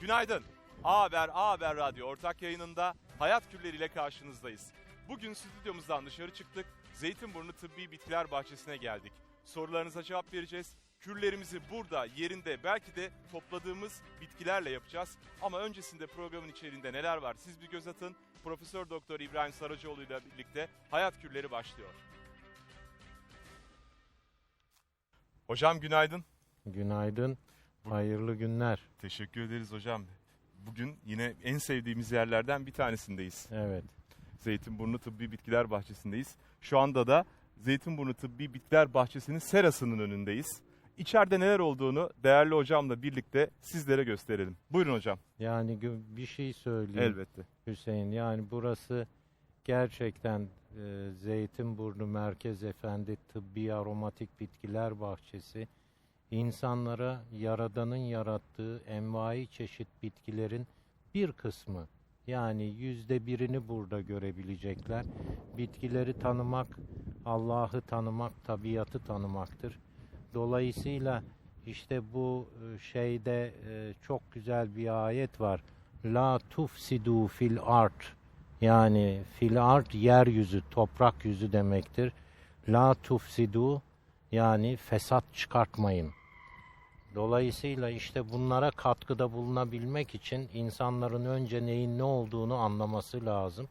Günaydın. A Haber, A Haber Radyo ortak yayınında Hayat Külleri ile karşınızdayız. Bugün stüdyomuzdan dışarı çıktık. Zeytinburnu Tıbbi Bitkiler Bahçesi'ne geldik. Sorularınıza cevap vereceğiz. Kürlerimizi burada, yerinde, belki de topladığımız bitkilerle yapacağız. Ama öncesinde programın içeriğinde neler var siz bir göz atın. Profesör Doktor İbrahim Sarıcıoğlu ile birlikte Hayat Kürleri başlıyor. Hocam günaydın. Günaydın, hayırlı günler. Teşekkür ederiz hocam. Bugün yine en sevdiğimiz yerlerden bir tanesindeyiz. Evet, Zeytinburnu Tıbbi Bitkiler Bahçesi'ndeyiz. Şu anda da Zeytinburnu Tıbbi Bitkiler Bahçesi'nin serasının önündeyiz. İçeride neler olduğunu değerli hocamla birlikte sizlere gösterelim. Buyurun hocam. yani bir şey söyleyeyim Elbette. Hüseyin. Yani burası gerçekten e, Zeytinburnu Merkez Efendi Tıbbi Aromatik Bitkiler Bahçesi. İnsanlara Yaradan'ın yarattığı envai çeşit bitkilerin bir kısmı yani yüzde birini burada görebilecekler. Bitkileri tanımak, Allah'ı tanımak, tabiatı tanımaktır. Dolayısıyla işte bu e, şeyde e, çok güzel bir ayet var. La tufsidu fil art. Yani fil art yeryüzü, toprak yüzü demektir. La tufsidu yani fesat çıkartmayın. Dolayısıyla işte bunlara katkıda bulunabilmek için insanların önce neyin ne olduğunu anlaması lazım.